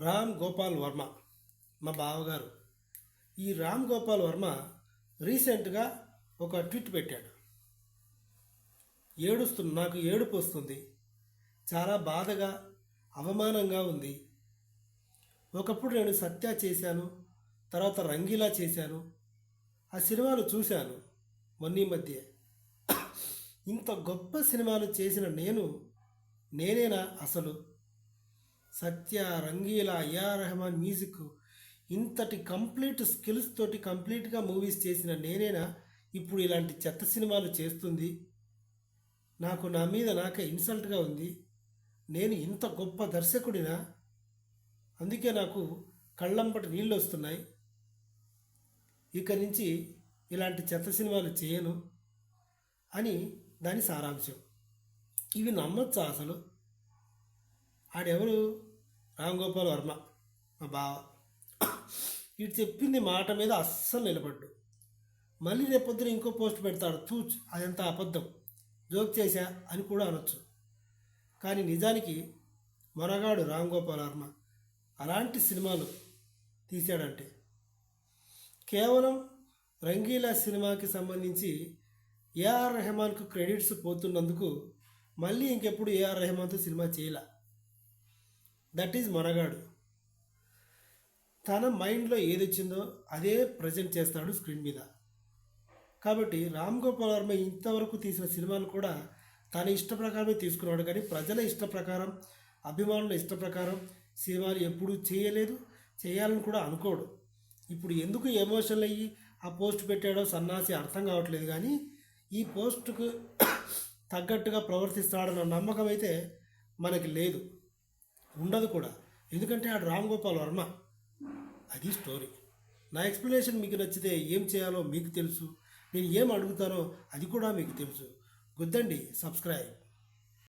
రామ్ గోపాల్ వర్మ మా బావగారు. ఈ రామ్ గోపాల్ వర్మ రీసెంట్గా ఒక ట్వీట్ పెట్టాడు. ఏడుస్తుంది నాకు ఏడుపు వస్తుంది. చాలా బాధగా అవమానంగా ఉంది. ఒకప్పుడు నేను సత్య చేశాను తర్వాత రంగీలా చేశాను. ఆ సినిమాలు చూశాను మొన్నీ మధ్య. ఇంత గొప్ప సినిమాలు చేసిన నేను నేనేనా అసలు? Satya Rangeela A R Rahman music ఇంతటి కంప్లీట్ స్కిల్స్ తోటి కంప్లీట్గా మూవీస్ చేసిన నేనేనా? ఇప్పుడు ఇలాంటి చెత్త సినిమాలు చేస్తుంది. నాకు నా మీద నాకే ఇన్సల్ట్గా ఉంది. నేను ఇంత గొప్ప దర్శకుడినా? అందుకే నాకు కళ్ళంపటి నీళ్ళు వస్తున్నాయి. ఇక నుంచి ఇలాంటి చెత్త సినిమాలు చేయను అని దాని సారాంశం. ఇవి నమ్మొచ్చా అసలు? ఆడెవరు రామ్ గోపాల్ వర్మ మా బావ. ఇటు చెప్పింది మాట మీద అస్సలు నిలబడ్డు. మళ్ళీ రేపొద్దున ఇంకో పోస్ట్ పెడతాడు చూచ్ అదంతా అబద్ధం. జోక్ చేశా అని కూడా అనొచ్చు. కానీ నిజానికి మొరగాడు రామ్ గోపాల్ వర్మ అలాంటి సినిమాలు తీశాడంటే. కేవలం రంగీలా సినిమాకి సంబంధించి ఏఆర్ రెహమాన్కు క్రెడిట్స్ పోతున్నందుకు మళ్ళీ ఇంకెప్పుడు ఏఆర్ రెహమాన్తో సినిమా చేయలే. దట్ ఈజ్ మొనగాడు. తన మైండ్లో ఏది వచ్చిందో అదే ప్రజెంట్ చేస్తాడు స్క్రీన్ మీద. కాబట్టి రామ్ గోపాల్ వర్మ ఇంతవరకు తీసిన సినిమాలు కూడా తన ఇష్ట ప్రకారమే తీసుకున్నాడు. కానీ ప్రజల ఇష్ట ప్రకారం అభిమానుల ఇష్ట ప్రకారం సినిమాలు ఎప్పుడూ చేయలేదు చేయాలని కూడా అనుకోడు. ఇప్పుడు ఎందుకు ఎమోషనల్ అయ్యి ఆ పోస్ట్ పెట్టాడో సన్నాసి అర్థం కావట్లేదు. కానీ ఈ పోస్టుకు తగ్గట్టుగా ప్రవర్తిస్తాడన్న నమ్మకం అయితే మనకి లేదు. ఉండదు కూడా. ఎందుకంటే ఆడు రామ్ గోపాల్ వర్మ. అది స్టోరీ నా ఎక్స్ప్లెనేషన్ మీకు నచ్చితే ఏం చేయాలో మీకు తెలుసు. నేను ఏం అడుగుతానో అది కూడా మీకు తెలుసు. గుద్దండి సబ్స్క్రైబ్